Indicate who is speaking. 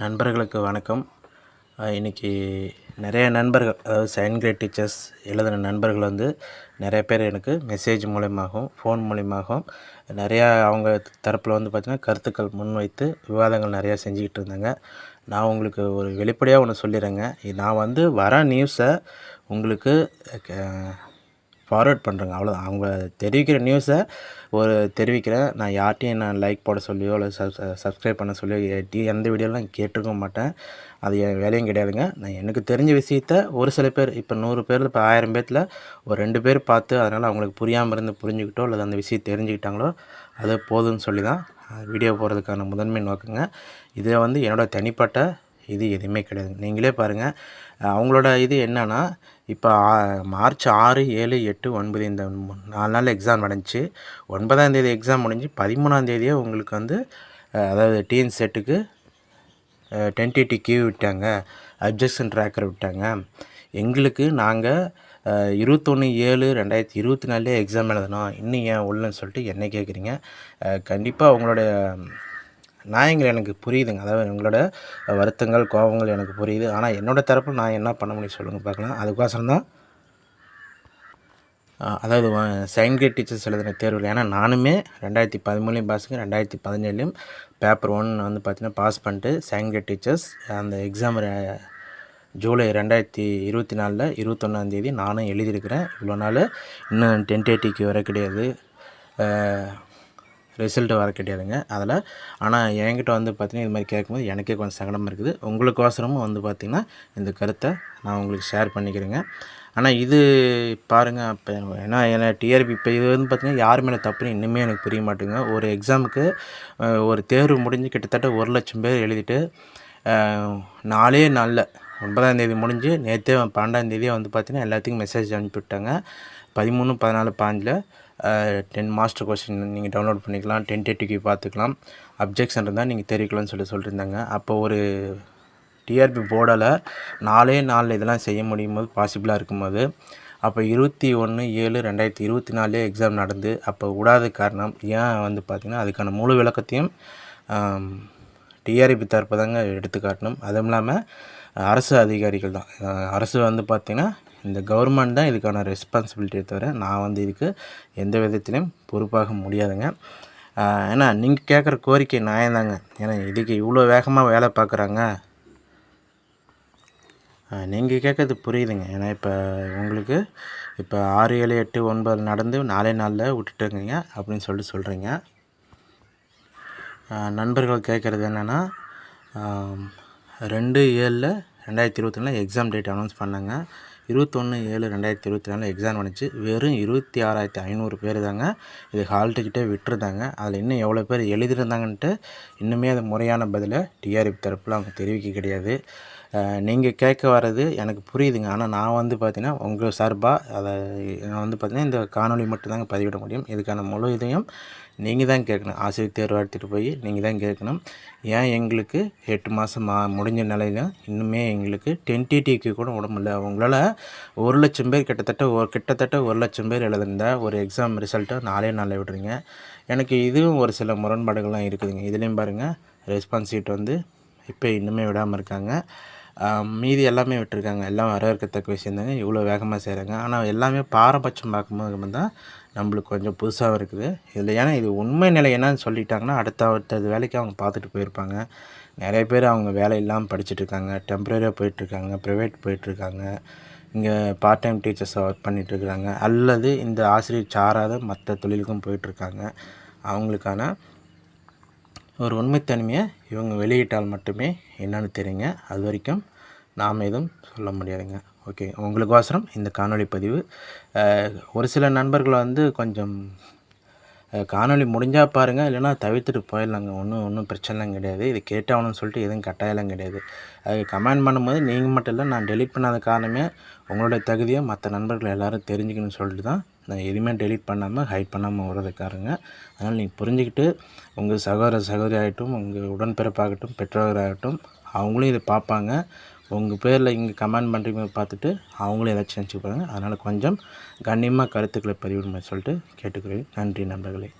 Speaker 1: நண்பர்களுக்கு வணக்கம். இன்றைக்கி நிறைய நண்பர்கள் அதாவது செகண்ட் கிரேட் டீச்சர்ஸ் எழுதின நண்பர்கள் வந்து நிறைய பேர் எனக்கு மெசேஜ் மூலயமாகவும் ஃபோன் மூலயமாகவும் நிறையா அவங்க தரப்பில் வந்து பார்த்திங்கன்னா கருத்துக்கள் முன்வைத்து விவாதங்கள் நிறையா செஞ்சுக்கிட்டு இருந்தாங்க. நான் உங்களுக்கு ஒரு வெளிப்படையாக ஒன்று சொல்லிடுறேங்க நான் வந்து வர நியூஸை உங்களுக்கு ஃபார்வேர்ட் பண்ணுறேங்க அவ்வளோதான் அவங்க தெரிவிக்கிற நியூஸை ஒரு தெரிவிக்கிறேன். நான் யார்ட்டையும் நான் லைக் போட சொல்லியோ இல்லை சப் சப்ஸ்கிரைப் பண்ண சொல்லியோ எட்டி எந்த வீடியோலாம் கேட்டிருக்க மாட்டேன். அது என் வேலையும் கிடையாதுங்க. நான் எனக்கு தெரிஞ்ச விஷயத்த ஒரு சில பேர் இப்போ நூறு பேர் இப்போ ஆயிரம் பேர்த்தில் ஒரு ரெண்டு பேர் பார்த்து அதனால் அவங்களுக்கு புரியாமல் இருந்து புரிஞ்சுக்கிட்டோ அல்லது அந்த விஷயம் தெரிஞ்சுக்கிட்டாங்களோ அது போதும்னு சொல்லி தான் வீடியோ போகிறதுக்கான முதன்மை நோக்கங்க. இதில் வந்து என்னோடய தனிப்பட்ட இது எதுவுமே கிடையாது நீங்களே பாருங்கள் அவங்களோட இது என்னென்னா இப்போ மார்ச் ஆறு ஏழு எட்டு ஒன்பது இந்த நாலு நாள் எக்ஸாம் நடந்துச்சு. ஒன்பதாந்தேதி எக்ஸாம் முடிஞ்சு பதிமூணாந்தேதியே உங்களுக்கு வந்து அதாவது டிஎன் செட்டுக்கு டென்டிடி கியூ விட்டாங்க. அப்ஜெக்ஷன் ட்ராக்கர் விட்டாங்க. எங்களுக்கு நாங்கள் இருபத்தொன்று ஏழு ரெண்டாயிரத்தி இருபத்தி நாலுலேயே எக்ஸாம் எழுதணும். இன்னும் ஏன் உள்ளன்னு சொல்லிட்டு என்ன கேட்குறீங்க கண்டிப்பாக உங்களோட நியாயங்கள் எனக்கு புரியுதுங்க. அதாவது உங்களோட வருத்தங்கள் கோபங்கள் எனக்கு புரியுது. ஆனால் என்னோடய தரப்பில் நான் என்ன பண்ண முடியும் சொல்லுங்கள் பார்க்கலாம். அதுக்கோசரம் தான் அதாவது செகண்ட் கிரேட் டீச்சர்ஸ் எழுதின தேர்வில் ஏன்னா நானுமே ரெண்டாயிரத்தி பதிமூணுலேயும் பாஸுக்கு ரெண்டாயிரத்தி பதினேழுலையும் பேப்பர் ஒன் வந்து பார்த்திங்கன்னா பாஸ் பண்ணிட்டு செகண்ட் கிரேட் டீச்சர்ஸ் அந்த எக்ஸாம் ஜூலை ரெண்டாயிரத்தி இருபத்தி நாலில் இருபத்தொன்னாந்தேதி நானும் எழுதியிருக்கிறேன். இவ்வளோ நாள் இன்னும் டென்டேட்டிக்கு வர கிடையாது. ரிசல்ட்டு வர கிடையாதுங்க. அதில் ஆனால் என்கிட்ட வந்து பார்த்திங்கன்னா இது மாதிரி கேட்கும்போது எனக்கே கொஞ்சம் சங்கடமாக இருக்குது. உங்களுக்கோசரமும் வந்து பார்த்திங்கன்னா இந்த கருத்தை நான் உங்களுக்கு ஷேர் பண்ணிக்கிறேங்க. ஆனால் இது பாருங்கள் அப்போ ஏன்னா என்ன டிஆர்பி இப்போ இது வந்து பார்த்திங்கன்னா யார் மேலே தப்புன்னு இன்னுமே எனக்கு புரிய மாட்டேங்க ஒரு எக்ஸாமுக்கு ஒரு தேர்வு முடிஞ்சு கிட்டத்தட்ட ஒரு லட்சம் பேர் எழுதிட்டு நாலே நாளில் ஒன்பதாந்தேதி முடிஞ்சு நேற்றே பன்னெண்டாந்தேதியே வந்து பார்த்திங்கன்னா எல்லாத்துக்கும் மெசேஜ் அனுப்பிவிட்டாங்க. பதிமூணு பதினாலு பாஞ்சில் டென் மாஸ்டர் கொஸ்டின் நீங்கள் டவுன்லோட் பண்ணிக்கலாம். டென் டேட்டிக்கு பார்த்துக்கலாம். அப்ஜெக்ஷன் இருந்தால் நீங்கள் தெரிவிக்கலாம்னு சொல்லி சொல்லியிருந்தாங்க. அப்போ ஒரு டிஆர்பி போர்டால் நாலே நாளில் இதெல்லாம் செய்ய முடியும் போது பாசிபிளாக இருக்கும்போது அப்போ இருபத்தி ஒன்று ஏழு ரெண்டாயிரத்தி இருபத்தி நாலே எக்ஸாம் நடந்து அப்போ விடாத காரணம் ஏன் வந்து பார்த்திங்கன்னா அதுக்கான முழு விளக்கத்தையும் டிஆர்பி தரப்பு தாங்க எடுத்து காட்டணும். அதுவும் இல்லாமல் அரசு அதிகாரிகள் தான். அரசு வந்து பார்த்திங்கன்னா இந்த கவர்மெண்ட் தான் இதுக்கான ரெஸ்பான்சிபிலிட்டியை தவிர நான் வந்து இதுக்கு எந்த விதத்திலையும் பொறுப்பாக முடியாதுங்க. ஏன்னா நீங்கள் கேட்குற கோரிக்கை நியாயந்தாங்க ஏன்னா இதுக்கு இவ்வளோ வேகமாக வேலை பார்க்குறாங்க நீங்கள் கேட்குறது புரியுதுங்க. ஏன்னா இப்போ உங்களுக்கு இப்போ ஆறு ஏழு எட்டு ஒன்பது நடந்து நாலே நாளில் விட்டுட்டுங்க அப்படின்னு சொல்லிட்டு சொல்கிறீங்க நண்பர்கள் கேட்குறது என்னென்னா ரெண்டு ஏழில் ரெண்டாயிரத்தி இருபத்தி எக்ஸாம் டேட் அனௌன்ஸ் பண்ணாங்க. இருபத்தொன்று ஏழு ரெண்டாயிரத்தி இருபத்தி நாலு எக்ஸாம் வந்துச்சு. வெறும் இருபத்தி ஆறாயிரத்தி ஐநூறு பேர் தாங்க இது ஹால் டிக்கெட்டே விட்டுருந்தாங்க. அதில் இன்னும் எவ்வளோ பேர் எழுதியிருந்தாங்கன்ட்டு இன்னுமே அது முறையான பதிலை டிஆர்எஃப் தரப்பில் அவங்க தெரிவிக்க கிடையாது. நீங்கள் கேட்க வர்றது எனக்கு புரியுதுங்க. ஆனால் நான் வந்து பார்த்தீங்கன்னா உங்கள் சார்பாக அதை நான் வந்து பார்த்தீங்கன்னா இந்த காணொலி மட்டும்தாங்க பதிவிட முடியும். இதுக்கான முழு இதையும் நீங்கள் தான் கேட்கணும். ஆசிரியர் தேர்வு எடுத்துகிட்டு போய் நீங்கள் தான் கேட்கணும். ஏன் எங்களுக்கு எட்டு மாதம் மா முடிஞ்ச நிலையில் இன்னுமே எங்களுக்கு டென்டிடிக்கு கூட விட முடியல உங்களால் ஒரு லட்சம் பேர் கிட்டத்தட்ட ஒரு கிட்டத்தட்ட ஒரு லட்சம் பேர் எழுதிருந்த ஒரு எக்ஸாம் ரிசல்ட்டை நாளே நாளில் விடுறீங்க எனக்கு இதுவும் ஒரு சில முரண்பாடுகள்லாம் இருக்குதுங்க. இதுலேயும் பாருங்கள் ரெஸ்பான்ஸ் சீட் வந்து இப்போ இன்னுமே விடாமல் இருக்காங்க. மீதி எல்லாமே விட்டுருக்காங்க. எல்லாம் வரவேற்கத்தக்க விஷயந்தாங்க இவ்வளோ வேகமாக செய்கிறாங்க ஆனால் எல்லாமே பாரபட்சம் பார்க்கும்போது தான் நம்மளுக்கு கொஞ்சம் புதுசாக இருக்குது. இதில் ஏன்னா இது உண்மை நிலை என்னன்னு சொல்லிட்டாங்கன்னா அடுத்த அடுத்தது வேலைக்கு அவங்க பார்த்துட்டு போயிருப்பாங்க. நிறைய பேர் அவங்க வேலை இல்லாமல் படிச்சுட்ருக்காங்க டெம்ப்ரரியாக போயிட்டுருக்காங்க ப்ரைவேட் போயிட்டுருக்காங்க இங்கே பார்ட் டைம் டீச்சர்ஸை ஒர்க் பண்ணிகிட்ருக்குறாங்க அல்லது இந்த ஆசிரியர் சாராத மற்ற தொழிலுக்கும் போயிட்டுருக்காங்க அவங்களுக்கான ஒரு உண்மைத்தன்மையை இவங்க வெளியிட்டால் மட்டுமே என்னென்னு தெரியுங்க. அது வரைக்கும் நாம் எதுவும் சொல்ல முடியாதுங்க. ஓகே உங்களுக்கோசரம் இந்த காணொலி பதிவு. ஒரு சில நண்பர்கள் வந்து கொஞ்சம் காணொலி முடிஞ்சால் பாருங்கள் இல்லைனா தவிர்த்துட்டு போயிடலாங்க. ஒன்றும் ஒன்றும் பிரச்சனைலாம் கிடையாது. இது கேட்டாகணும்னு சொல்லிட்டு எதுவும் கட்டாயம்லாம் கிடையாது. அது கமெண்ட் பண்ணும்போது நீங்கள் மட்டும் இல்லை நான் டெலிட் பண்ணாத காரணமே உங்களுடைய தகுதியை மற்ற நண்பர்கள் எல்லோரும் தெரிஞ்சுக்கணும்னு சொல்லிட்டு தான் நான் எதுவுமே டெலிட் பண்ணாமல் ஹைட் பண்ணாமல் விடுறதுக்காருங்க அதனால் நீங்கள் புரிஞ்சுக்கிட்டு உங்கள் சகோதர சகோதரி ஆகட்டும் உங்கள் உடன்பிறப்பாகட்டும் பெற்றோராகட்டும் அவங்களும் இதை பார்ப்பாங்க. உங்கள் பேரில் இங்கே கமெண்ட் பண்ணுறீங்க பார்த்துட்டு அவங்களும் ஏதாச்சும் நினச்சிப்பாங்க அதனால் கொஞ்சம் கண்ணியமாக கருத்துக்களை பதிவிடுமே சொல்லிட்டு கேட்டுக்கிறேன். நன்றி நண்பர்களே.